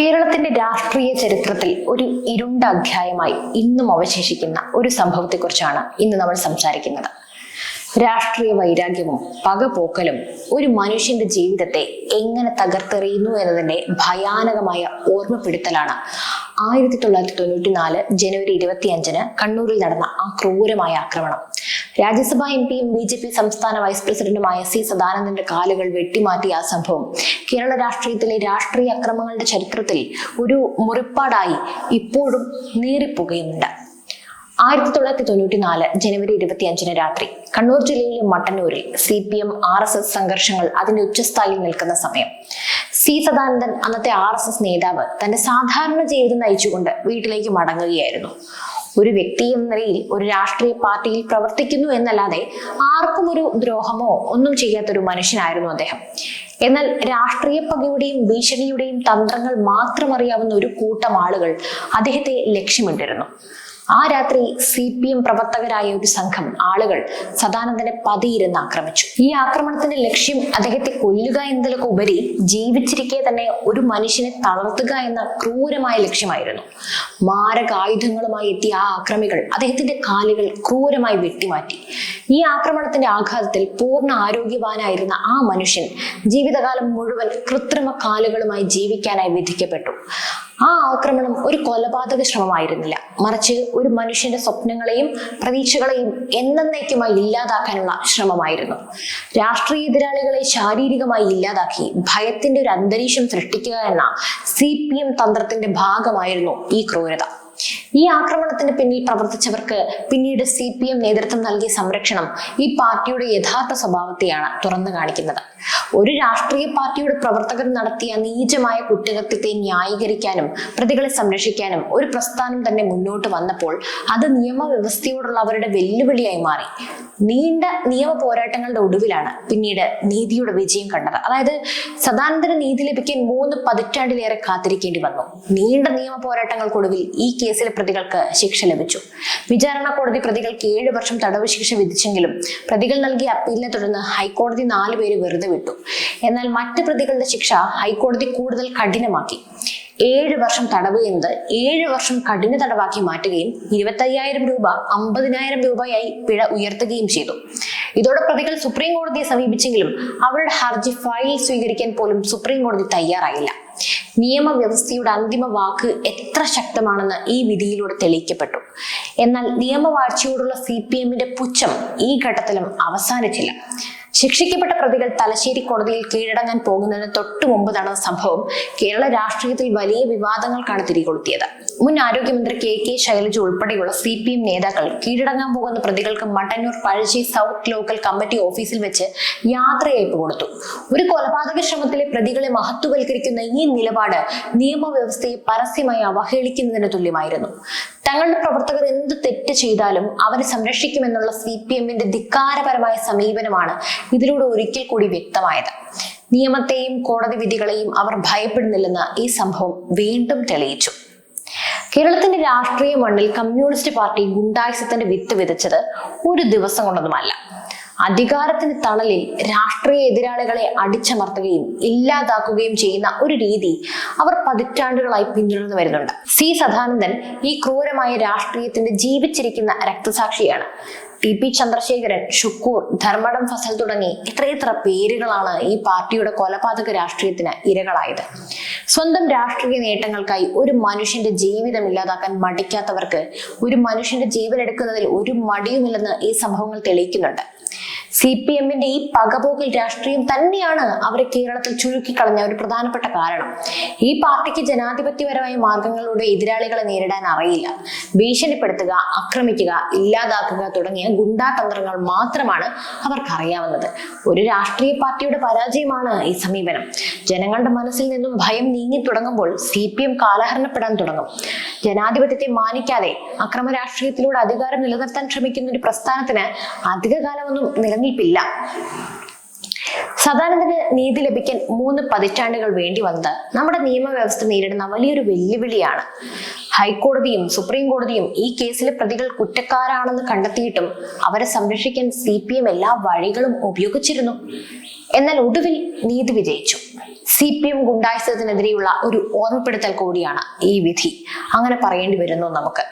കേരളത്തിന്റെ രാഷ്ട്രീയ ചരിത്രത്തിൽ ഒരു ഇരുണ്ട അധ്യായമായി ഇന്നും അവശേഷിക്കുന്ന ഒരു സംഭവത്തെക്കുറിച്ചാണ് ഇന്ന് നമ്മൾ സംസാരിക്കുന്നത്. രാഷ്ട്രീയ വൈരാഗ്യവും പകപോക്കലും ഒരു മനുഷ്യന്റെ ജീവിതത്തെ എങ്ങനെ തകർത്തെറിയുന്നു എന്നതിന്റെ ഭയാനകമായ ഓർമ്മപ്പെടുത്തലാണ് ആയിരത്തി തൊള്ളായിരത്തി തൊണ്ണൂറ്റി നാല് ജനുവരി ഇരുപത്തി അഞ്ചിന് കണ്ണൂരിൽ നടന്ന ആ ക്രൂരമായ ആക്രമണം. രാജ്യസഭാ എം പിയും ബി ജെ പി സംസ്ഥാന വൈസ് പ്രസിഡന്റുമായ സി സദാനന്ദന്റെ കാലുകൾ വെട്ടിമാറ്റിയ ആ സംഭവം. കേരള രാഷ്ട്രീയത്തിലെ രാഷ്ട്രീയ അക്രമങ്ങളുടെ ചരിത്രത്തിൽ ഒരു മുറിപ്പാടായി ഇപ്പോഴും നീറിപ്പുകയുമുണ്ട്. ആയിരത്തി തൊള്ളായിരത്തി തൊണ്ണൂറ്റി നാല് ജനുവരി ഇരുപത്തി അഞ്ചിന് രാത്രി കണ്ണൂർ ജില്ലയിലെ മട്ടന്നൂരിൽ C P M R S S സംഘർഷങ്ങൾ അതിന്റെ ഉച്ചസ്ഥായിൽ നിൽക്കുന്ന സമയം. സി സദാനന്ദൻ അന്നത്തെ ആർ എസ് എസ് നേതാവ് തന്റെ സാധാരണ ജീവിതം നയിച്ചുകൊണ്ട് വീട്ടിലേക്ക് മടങ്ങുകയായിരുന്നു. ഒരു വ്യക്തി എന്ന നിലയിൽ ഒരു രാഷ്ട്രീയ പാർട്ടിയിൽ പ്രവർത്തിക്കുന്നു എന്നല്ലാതെ ആർക്കും ഒരു ദ്രോഹമോ ഒന്നും ചെയ്യാത്തൊരു മനുഷ്യനായിരുന്നു അദ്ദേഹം. എന്നാൽ രാഷ്ട്രീയ പകയുടെയും ഭീഷണിയുടെയും തന്ത്രങ്ങൾ മാത്രം അറിയാവുന്ന ഒരു കൂട്ടം ആളുകൾ അദ്ദേഹത്തെ ലക്ഷ്യമിട്ടിരുന്നു. ആ രാത്രി സി പി എം പ്രവർത്തകരായ ഒരു സംഘം ആളുകൾ സദാനന്ദനെ പതിയിരുന്ന് ആക്രമിച്ചു. ഈ ആക്രമണത്തിന്റെ ലക്ഷ്യം അദ്ദേഹത്തെ കൊല്ലുക എന്നതിലൊക്കെ ഉപരി ജീവിച്ചിരിക്കെ തന്നെ ഒരു മനുഷ്യനെ തളർത്തുക എന്ന ക്രൂരമായ ലക്ഷ്യമായിരുന്നു. മാരകായുധങ്ങളുമായി എത്തിയ ആ ആക്രമികൾ അദ്ദേഹത്തിന്റെ കാലുകൾ ക്രൂരമായി വെട്ടിമാറ്റി. ഈ ആക്രമണത്തിന്റെ ആഘാതത്തിൽ പൂർണ ആരോഗ്യവാനായിരുന്ന ആ മനുഷ്യൻ ജീവിതകാലം മുഴുവൻ കൃത്രിമ കാലുകളുമായി ജീവിക്കാനായി വിധിക്കപ്പെട്ടു. ആ ആക്രമണം ഒരു കൊലപാതക ശ്രമമായിരുന്നില്ല. മറിച്ച് ഒരു മനുഷ്യന്റെ സ്വപ്നങ്ങളെയും പ്രതീക്ഷകളെയും എന്നേക്കുമായി ഇല്ലാതാക്കാനുള്ള ശ്രമമായിരുന്നു. രാഷ്ട്രീയ എതിരാളികളെ ശാരീരികമായി ഇല്ലാതാക്കി ഭയത്തിന്റെ ഒരു അന്തരീക്ഷം സൃഷ്ടിക്കുക എന്ന സി പി എം തന്ത്രത്തിന്റെ ഭാഗമായിരുന്നു ഈ ക്രൂരത. ഈ ആക്രമണത്തിന് പിന്നിൽ പ്രവർത്തിച്ചവർക്ക് പിന്നീട് സി പി എം നേതൃത്വം നൽകിയ സംരക്ഷണം ഈ പാർട്ടിയുടെ യഥാർത്ഥ സ്വഭാവത്തെയാണ് തുറന്നു കാണിക്കുന്നത്. ഒരു രാഷ്ട്രീയ പാർട്ടിയുടെ പ്രവർത്തകർ നടത്തിയ നീചമായ കുറ്റകൃത്യത്തെ ന്യായീകരിക്കാനും പ്രതികളെ സംരക്ഷിക്കാനും ഒരു പ്രസ്ഥാനം തന്നെ മുന്നോട്ട് വന്നപ്പോൾ അത് നിയമവ്യവസ്ഥയോടുള്ള അവരുടെ വെല്ലുവിളിയായി മാറി. നീണ്ട നിയമ പോരാട്ടങ്ങളുടെ ഒടുവിലാണ് പിന്നീട് നീതിയുടെ വിജയം കണ്ടത്. അതായത് സദാനന്തര നീതി ലഭിക്കാൻ മൂന്ന് പതിറ്റാണ്ടിലേറെ കാത്തിരിക്കേണ്ടി വന്നു. നീണ്ട നിയമ പോരാട്ടങ്ങൾക്കൊടുവിൽ ഈ കേസിലെ പ്രതികൾക്ക് ശിക്ഷ ലഭിച്ചു. വിചാരണ കോടതി പ്രതികൾക്ക് ഏഴ് വർഷം തടവ് ശിക്ഷ വിധിച്ചെങ്കിലും പ്രതികൾ നൽകിയ അപ്പീലിനെ തുടർന്ന് ഹൈക്കോടതി നാല് പേര് വെറുതെ വിട്ടു. എന്നാൽ മറ്റ് പ്രതികളുടെ ശിക്ഷ ഹൈക്കോടതി കൂടുതൽ കഠിനമാക്കി. ഏഴ് വർഷം തടവ് എന്നത് ഏഴ് വർഷം കഠിന തടവാക്കി മാറ്റുകയും ഇരുപത്തയ്യായിരം രൂപ അമ്പതിനായിരം രൂപയായി പിഴ ഉയർത്തുകയും ചെയ്തു. ഇതോടെ പ്രതികൾ സുപ്രീം കോടതിയെ സമീപിച്ചെങ്കിലും അവരുടെ ഹർജി ഫയൽ സ്വീകരിക്കാൻ പോലും സുപ്രീം കോടതി തയ്യാറായില്ല. നിയമവ്യവസ്ഥയുടെ അന്തിമ വാക്ക് എത്ര ശക്തമാണെന്ന് ഈ വിധിയിലൂടെ തെളിയിക്കപ്പെട്ടു. എന്നാൽ നിയമവാഴ്ചയോടുള്ള സി പി എമ്മിന്റെ പുച്ഛം ഈ ഘട്ടത്തിലും അവസാനിച്ചില്ല. ശിക്ഷിക്കപ്പെട്ട പ്രതികൾ തലശ്ശേരി കോടതിയിൽ കീഴടങ്ങാൻ പോകുന്നതിന് തൊട്ടു മുമ്പ് നടന്ന സംഭവം. കേരള രാഷ്ട്രീയത്തിൽ വലിയ വിവാദങ്ങൾക്കാണ് തിരികൊളുത്തിയത്. മുൻ ആരോഗ്യമന്ത്രി കെ കെ ശൈലജ ഉൾപ്പെടെയുള്ള സി പി എം നേതാക്കൾ കീഴടങ്ങാൻ പോകുന്ന പ്രതികൾക്ക് Mattannur Pazhassi south local committee ഓഫീസിൽ വെച്ച് യാത്രയയപ്പ് കൊടുത്തു. ഒരു കൊലപാതക ശ്രമത്തിലെ പ്രതികളെ മഹത്വവൽക്കരിക്കുന്ന ഈ നിലപാട് നിയമവ്യവസ്ഥയെ പരസ്യമായി അവഹേളിക്കുന്നതിന് തുല്യമായിരുന്നു. തങ്ങളുടെ പ്രവർത്തകർ എന്ത് തെറ്റ് ചെയ്താലും അവരെ സംരക്ഷിക്കുമെന്നുള്ള സി പി എമ്മിന്റെ ധിക്കാരപരമായ സമീപനമാണ് ഇതിലൂടെ ഒരിക്കൽ കൂടി വ്യക്തമായത്. നിയമത്തെയും കോടതി വിധികളെയും അവർ ഭയപ്പെടുന്നില്ലെന്ന് ഈ സംഭവം വീണ്ടും തെളിയിച്ചു. കേരളത്തിന്റെ രാഷ്ട്രീയ മണ്ണിൽ കമ്മ്യൂണിസ്റ്റ് പാർട്ടി ഗുണ്ടായുസത്തിന്റെ വിത്ത് വിതച്ചത് ഒരു ദിവസം കൊണ്ടൊന്നുമല്ല. അധികാരത്തിന് തണലിൽ രാഷ്ട്രീയ എതിരാളികളെ അടിച്ചമർത്തുകയും ഇല്ലാതാക്കുകയും ചെയ്യുന്ന ഒരു രീതി അവർ പതിറ്റാണ്ടുകളായി പിന്തുടർന്നു വരുന്നുണ്ട്. സി സദാനന്ദൻ ഈ ക്രൂരമായ രാഷ്ട്രീയത്തിന്റെ ജീവിച്ചിരിക്കുന്ന രക്തസാക്ഷിയാണ്. ടി പി ചന്ദ്രശേഖരൻ ഷുക്കൂർ ധർമ്മടം ഫസൽ തുടങ്ങി എത്രയെത്ര പേരുകളാണ് ഈ പാർട്ടിയുടെ കൊലപാതക രാഷ്ട്രീയത്തിന് ഇരകളായത്. സ്വന്തം രാഷ്ട്രീയ നേട്ടങ്ങൾക്കായി ഒരു മനുഷ്യന്റെ ജീവിതം ഇല്ലാതാക്കാൻ മടിക്കാത്തവർക്ക് ഒരു മനുഷ്യന്റെ ജീവൻ എടുക്കുന്നതിൽ ഒരു മടിയുമില്ലെന്ന് ഈ സംഭവങ്ങൾ തെളിയിക്കുന്നുണ്ട്. സി പി എമ്മിന്റെ ഈ പകപോകൽ രാഷ്ട്രീയം തന്നെയാണ് അവരെ കേരളത്തിൽ ചുരുക്കിക്കളഞ്ഞ ഒരു പ്രധാനപ്പെട്ട കാരണം. ഈ പാർട്ടിക്ക് ജനാധിപത്യപരമായ മാർഗങ്ങളിലൂടെ എതിരാളികളെ നേരിടാൻ അറിയില്ല. ഭീഷണിപ്പെടുത്തുക ആക്രമിക്കുക ഇല്ലാതാക്കുക തുടങ്ങിയ ഗുണ്ടാ തന്ത്രങ്ങൾ മാത്രമാണ് അവർക്ക് അറിയാവുന്നത് ഒരു രാഷ്ട്രീയ പാർട്ടിയുടെ പരാജയമാണ് ഈ സമീപനം. ജനങ്ങളുടെ മനസ്സിൽ നിന്നും ഭയം നീങ്ങി തുടങ്ങുമ്പോൾ സി പി എം കാലഹരണപ്പെടാൻ തുടങ്ങും. ജനാധിപത്യത്തെ മാനിക്കാതെ അക്രമ രാഷ്ട്രീയത്തിലൂടെ അധികാരം നിലനിർത്താൻ ശ്രമിക്കുന്ന ഒരു പ്രസ്ഥാനത്തിന് അധികകാലമൊന്നും നിലനിൽപ്പില്ല സദാനന്ദന് നീതി ലഭിക്കാൻ മൂന്ന് പതിറ്റാണ്ടുകൾ വേണ്ടി വന്നത് നമ്മുടെ നിയമവ്യവസ്ഥ നേരിടുന്ന വലിയൊരു വെല്ലുവിളിയാണ്. ഹൈക്കോടതിയും സുപ്രീം കോടതിയും ഈ കേസിലെ പ്രതികൾ കുറ്റക്കാരാണെന്ന് കണ്ടെത്തിയിട്ടും അവരെ സംരക്ഷിക്കാൻ സി പി എം എല്ലാ വഴികളും ഉപയോഗിച്ചിരുന്നു. എന്നാൽ ഒടുവിൽ നീതി വിജയിച്ചു. സി പി എം ഗുണ്ടായുസത്തിനെതിരെയുള്ള ഒരു ഓർമ്മപ്പെടുത്തൽ കൂടിയാണ് ഈ വിധി. അങ്ങനെ പറയേണ്ടി വരുന്നു നമുക്ക്.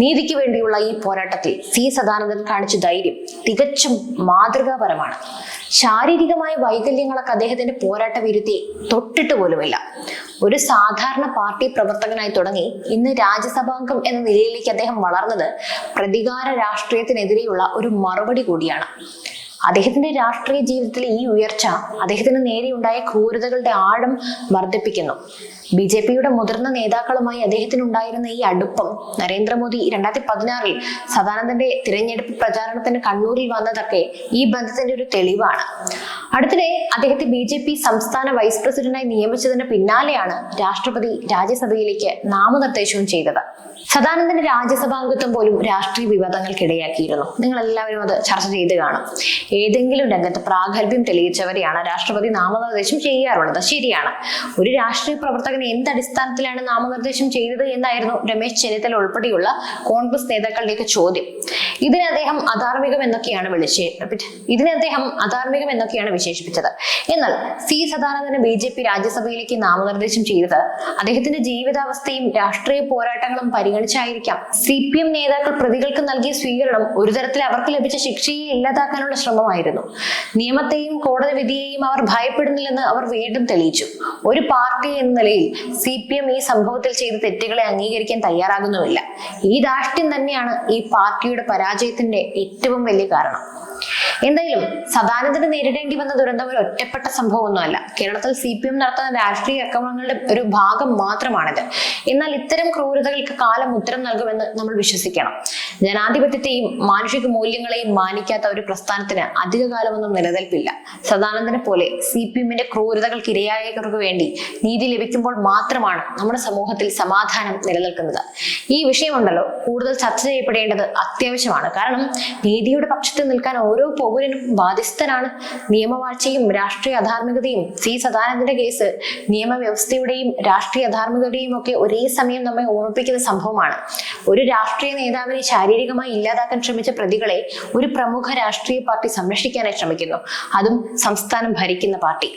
നീതിക്ക് വേണ്ടിയുള്ള ഈ പോരാട്ടത്തിൽ സി സദാനന്ദൻ കാണിച്ച ധൈര്യം തികച്ചും മാതൃകാപരമാണ്. ശാരീരികമായ വൈകല്യങ്ങളൊക്കെ അദ്ദേഹത്തിന്റെ പോരാട്ട വിരുദ്ധി തൊട്ടിട്ട് പോലുമില്ല. ഒരു സാധാരണ പാർട്ടി പ്രവർത്തകനായി തുടങ്ങി ഇന്ന് രാജ്യസഭാംഗം എന്ന നിലയിലേക്ക് അദ്ദേഹം വളർന്നത് പ്രതികാര രാഷ്ട്രീയത്തിനെതിരെയുള്ള ഒരു മറുപടി കൂടിയാണ്. അദ്ദേഹത്തിന്റെ രാഷ്ട്രീയ ജീവിതത്തിലെ ഈ ഉയർച്ച അദ്ദേഹത്തിന് നേരെയുണ്ടായ ക്രൂരതകളുടെ ആഴം വർദ്ധിപ്പിക്കുന്നു. ബി ജെ പിയുടെ മുതിർന്ന നേതാക്കളുമായി അദ്ദേഹത്തിന് ഉണ്ടായിരുന്ന ഈ അടുപ്പം നരേന്ദ്രമോദി രണ്ടായിരത്തി പതിനാറിൽ സദാനന്ദന്റെ തിരഞ്ഞെടുപ്പ് പ്രചാരണത്തിന് കണ്ണൂരിൽ വന്നതൊക്കെ ഈ ബന്ധത്തിന്റെ ഒരു തെളിവാണ്. അടുത്തിടെ അദ്ദേഹത്തെ ബി ജെ പി സംസ്ഥാന വൈസ് പ്രസിഡന്റായി നിയമിച്ചതിന് പിന്നാലെയാണ് രാഷ്ട്രപതി രാജ്യസഭയിലേക്ക് നാമനിർദ്ദേശവും ചെയ്തത്. സദാനന്ദന്റെ രാജ്യസഭാംഗത്വം പോലും രാഷ്ട്രീയ വിവാദങ്ങൾക്കിടയാക്കിയിരുന്നു. നിങ്ങൾ എല്ലാവരും അത് ചർച്ച ചെയ്ത് കാണും. ഏതെങ്കിലും രംഗത്ത് പ്രാഗൽഭ്യം തെളിയിച്ചവരെയാണ് രാഷ്ട്രപതി നാമനിർദ്ദേശം ചെയ്യാറുള്ളത്. ശരിയാണ്. ഒരു രാഷ്ട്രീയ പ്രവർത്തകൻ എന്ത് അടിസ്ഥാനത്തിലാണ് നാമനിർദ്ദേശം ചെയ്തത് എന്നായിരുന്നു രമേശ് ചെന്നിത്തല ഉൾപ്പെടെയുള്ള കോൺഗ്രസ് നേതാക്കളുടെയൊക്കെ ചോദ്യം. ഇതിനെ അദ്ദേഹം അധാർമികം എന്നൊക്കെയാണ് വിളിച്ച് ഇതിനെ അദ്ദേഹം അധാർമികം എന്നൊക്കെയാണ് വിശേഷിപ്പിച്ചത്. എന്നാൽ സി സദാനന്ദന് ബി ജെ പി രാജ്യസഭയിലേക്ക് നാമനിർദ്ദേശം ചെയ്തത് അദ്ദേഹത്തിന്റെ ജീവിതാവസ്ഥയും രാഷ്ട്രീയ പോരാട്ടങ്ങളും പരിഗണിച്ചായിരിക്കാം. സി പി എം നേതാക്കൾ പ്രതികൾക്ക് നൽകിയ സ്വീകരണം ഒരു തരത്തിൽ അവർക്ക് ലഭിച്ച ശിക്ഷയെ ഇല്ലാതാക്കാനുള്ള ശ്രമമായിരുന്നു. നിയമത്തെയും കോടതി വിധിയെയും അവർ ഭയപ്പെടുന്നില്ലെന്ന് അവർ വീണ്ടും തെളിയിച്ചു. ഒരു പാർട്ടി എന്ന നിലയിൽ സി പി എം ഈ സംഭവത്തിൽ ചെയ്ത തെറ്റുകളെ അംഗീകരിക്കാൻ തയ്യാറാകുന്നുമില്ല. ഈ ധാർഷ്ട്യം തന്നെയാണ് ഈ പാർട്ടിയുടെ പരാജയത്തിന്റെ ഏറ്റവും വലിയ കാരണം. എന്തായാലും സദാനന്ദന് നേരിടേണ്ടി വന്ന ദുരന്തം ഒരു ഒറ്റപ്പെട്ട സംഭവമൊന്നുമല്ല. കേരളത്തിൽ സി പി എം നടത്തുന്ന രാഷ്ട്രീയ അക്രമങ്ങളുടെ ഒരു ഭാഗം മാത്രമാണിത്. എന്നാൽ ഇത്തരം ക്രൂരതകൾക്ക് കാലം ഉത്തരം നൽകുമെന്ന് നമ്മൾ വിശ്വസിക്കണം. ജനാധിപത്യത്തെയും മാനുഷിക മൂല്യങ്ങളെയും മാനിക്കാത്ത ഒരു പ്രസ്ഥാനത്തിന് അധികകാലമൊന്നും നിലനിൽപ്പില്ല. സദാനന്ദനെ പോലെ സി പി എമ്മിന്റെ ക്രൂരതകൾക്ക് ഇരയായവർക്ക് വേണ്ടി നീതി ലഭിക്കുമ്പോൾ മാത്രമാണ് നമ്മുടെ സമൂഹത്തിൽ സമാധാനം നിലനിൽക്കുന്നത്. ഈ വിഷയമുണ്ടല്ലോ കൂടുതൽ ചർച്ച ചെയ്യപ്പെടേണ്ടത് അത്യാവശ്യമാണ്. കാരണം നീതിയുടെ പക്ഷത്ത് നിൽക്കാൻ ഓരോ പൗരനും ബാധ്യസ്ഥനാണ്. നിയമവാഴ്ചയും രാഷ്ട്രീയ അധാർമികതയും. സി സദാനന്ദന്റെ കേസ് നിയമവ്യവസ്ഥയുടെയും രാഷ്ട്രീയ അധാർമികതയും ഒക്കെ ഒരേ സമയം നമ്മെ ഓർമ്മിപ്പിക്കുന്ന സംഭവമാണ്. ഒരു രാഷ്ട്രീയ നേതാവിനെ ശാരീരികമായി ഇല്ലാതാക്കാൻ ശ്രമിച്ച പ്രതികളെ ഒരു പ്രമുഖ രാഷ്ട്രീയ പാർട്ടി സംരക്ഷിക്കാനായി ശ്രമിക്കുന്നു. അതും സംസ്ഥാനം ഭരിക്കുന്ന പാർട്ടി.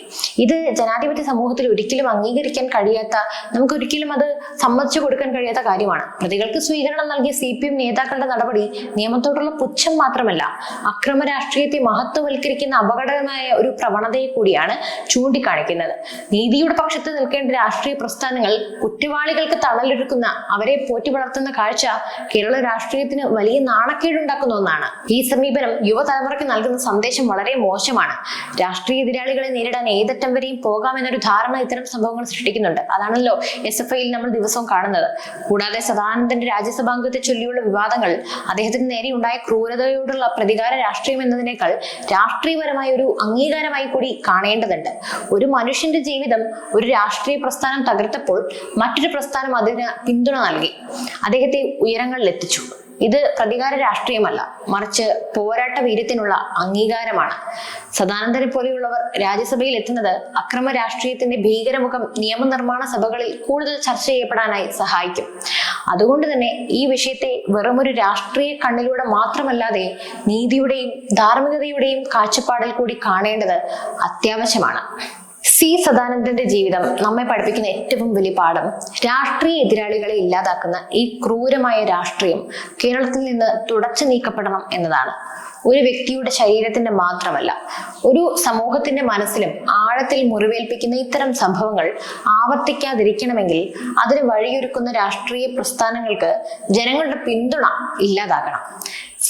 ഇത് ജനാധിപത്യ സമൂഹത്തിൽ ഒരിക്കലും അംഗീകരിക്കാൻ കഴിയാത്ത നമുക്ക് ഒരിക്കലും അത് സമ്മതിച്ചു കൊടുക്കാൻ കഴിയാത്ത കാര്യമാണ്. പ്രതികൾക്ക് സ്വീകരണം നൽകിയ സി നേതാക്കളുടെ നടപടി നിയമത്തോടുള്ള പുച്ഛം മാത്രമല്ല അക്രമ രാഷ്ട്രീയത്തെ മഹത്വവൽക്കരിക്കുന്ന അപകടകരമായ ഒരു പ്രവണതയെ കൂടിയാണ് ചൂണ്ടിക്കാണിക്കുന്നത്. നീതിയുടെ പക്ഷത്ത് നിൽക്കേണ്ട രാഷ്ട്രീയ പ്രസ്ഥാനങ്ങൾ കുറ്റവാളികൾക്ക് തണലൊരുക്കുന്ന അവരെ പോറ്റി വളർത്തുന്ന കാഴ്ച കേരള രാഷ്ട്രീയത്തിന് വലിയ നാണക്കേടുണ്ടാക്കുന്ന ഒന്നാണ്. ഈ സമീപനം യുവതലമുറയ്ക്ക് നൽകുന്ന സന്ദേശം വളരെ മോശമാണ്. രാഷ്ട്രീയ എതിരാളികളെ നേരിടാൻ ഏതറ്റം വരെയും പോകാമെന്നൊരു ധാരണ ഇത്തരം സംഭവങ്ങൾ സൃഷ്ടിക്കുന്നുണ്ട്. അതാണല്ലോ എസ് എഫ് ഐയിൽ നമ്മൾ ദിവസവും കാണുന്നത്. കൂടാതെ സദാനന്ദന്റെ രാജ്യസഭാംഗത്തെ ചൊല്ലിയുള്ള വിവാദങ്ങൾ അദ്ദേഹത്തിന് നേരെ ഉണ്ടായ ക്രൂരതയോടുള്ള പ്രതികാര രാഷ്ട്രീയം എന്നതിനേക്കാൾ രാഷ്ട്രീയപരമായ ഒരു അംഗീകാരമായി കൂടി കാണേണ്ടതുണ്ട്. ഒരു മനുഷ്യന്റെ ജീവിതം ഒരു രാഷ്ട്രീയ പ്രസ്ഥാനം തകർത്തപ്പോൾ മറ്റൊരു പ്രസ്ഥാനം അതിന് പിന്തുണ നൽകി. അദ്ദേഹത്തെ ഉയരങ്ങളിൽ എത്തിച്ചു. ഇത് പ്രതികാര രാഷ്ട്രീയമല്ല മറിച്ച് പോരാട്ട വീര്യത്തിനുള്ള അംഗീകാരമാണ്. സദാനന്ദനെ പോലെയുള്ളവർ രാജ്യസഭയിൽ എത്തുന്നത് അക്രമ രാഷ്ട്രീയത്തിന്റെ ഭീകരമുഖം നിയമനിർമ്മാണ സഭകളിൽ കൂടുതൽ ചർച്ച ചെയ്യപ്പെടാനായി സഹായിക്കും. അതുകൊണ്ട് തന്നെ ഈ വിഷയത്തെ വെറുമൊരു രാഷ്ട്രീയ കണ്ണിലൂടെ മാത്രമല്ലാതെ നീതിയുടെയും ധാർമ്മികതയുടെയും കാഴ്ചപ്പാടിൽ കൂടി കാണേണ്ടത് അത്യാവശ്യമാണ്. സി സദാനന്ദന്റെ ജീവിതം നമ്മെ പഠിപ്പിക്കുന്ന ഏറ്റവും വലിയ പാഠം. രാഷ്ട്രീയ എതിരാളികളെ ഇല്ലാതാക്കുന്ന ഈ ക്രൂരമായ രാഷ്ട്രീയം കേരളത്തിൽ നിന്ന് തുടച്ചു നീക്കപ്പെടണം എന്നതാണ്. ഒരു വ്യക്തിയുടെ ശരീരത്തിന്റെ മാത്രമല്ല ഒരു സമൂഹത്തിന്റെ മനസ്സിലും ആഴത്തിൽ മുറിവേൽപ്പിക്കുന്ന ഇത്തരം സംഭവങ്ങൾ ആവർത്തിക്കാതിരിക്കണമെങ്കിൽ അതിന് വഴിയൊരുക്കുന്ന രാഷ്ട്രീയ പ്രസ്ഥാനങ്ങൾക്ക് ജനങ്ങളുടെ പിന്തുണ ഇല്ലാതാക്കണം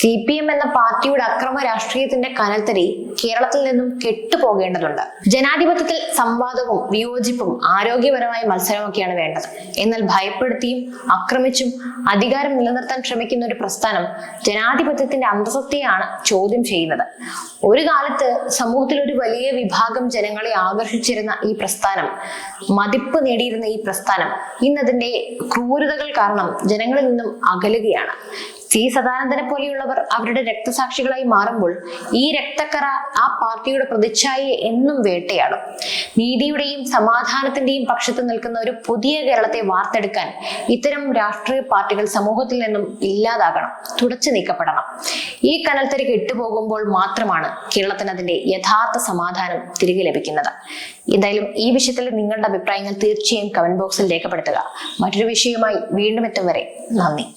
സി പി എം എന്ന പാർട്ടിയുടെ അക്രമ രാഷ്ട്രീയത്തിന്റെ കനൽത്തരി കേരളത്തിൽ നിന്നും കെട്ടുപോകേണ്ടതുണ്ട്. ജനാധിപത്യത്തിൽ സംവാദവും വിയോജിപ്പും ആരോഗ്യപരമായ മത്സരമൊക്കെയാണ് വേണ്ടത്. എന്നാൽ ഭയപ്പെടുത്തിയും ആക്രമിച്ചും അധികാരം നിലനിർത്താൻ ശ്രമിക്കുന്ന ഒരു പ്രസ്ഥാനം ജനാധിപത്യത്തിന്റെ അന്തസത്തയാണ് ചോദ്യം ചെയ്യുന്നത്. ഒരു കാലത്ത് സമൂഹത്തിൽ ഒരു വലിയ വിഭാഗം ജനങ്ങളെ ആകർഷിച്ചിരുന്ന ഈ പ്രസ്ഥാനം മതിപ്പ് നേടിയിരുന്ന ഈ പ്രസ്ഥാനം ഇന്നതിന്റെ ക്രൂരതകൾ കാരണം ജനങ്ങളിൽ നിന്നും അകലുകയാണ്. സി സദാനന്ദനെ പോലെയുള്ളവർ അവരുടെ രക്തസാക്ഷികളായി മാറുമ്പോൾ ഈ രക്തക്കറ ആ പാർട്ടിയുടെ പ്രതിച്ഛായയെ എന്നും വേട്ടയാടും. നീതിയുടെയും സമാധാനത്തിന്റെയും പക്ഷത്ത് നിൽക്കുന്ന ഒരു പുതിയ കേരളത്തെ വാർത്തെടുക്കാൻ ഇത്തരം രാഷ്ട്രീയ പാർട്ടികൾ സമൂഹത്തിൽ നിന്നും ഇല്ലാതാകണം തുടച്ചു നീക്കപ്പെടണം. ഈ കനൽത്തരിക്ക് ഇട്ടുപോകുമ്പോൾ മാത്രമാണ് കേരളത്തിന് അതിന്റെ യഥാർത്ഥ സമാധാനം തിരികെ ലഭിക്കുന്നത്. എന്തായാലും ഈ വിഷയത്തിൽ നിങ്ങളുടെ അഭിപ്രായങ്ങൾ തീർച്ചയായും കമന്റ് ബോക്സിൽ രേഖപ്പെടുത്തുക. മറ്റൊരു വിഷയവുമായി വീണ്ടും എത്തും വരെ നന്ദി.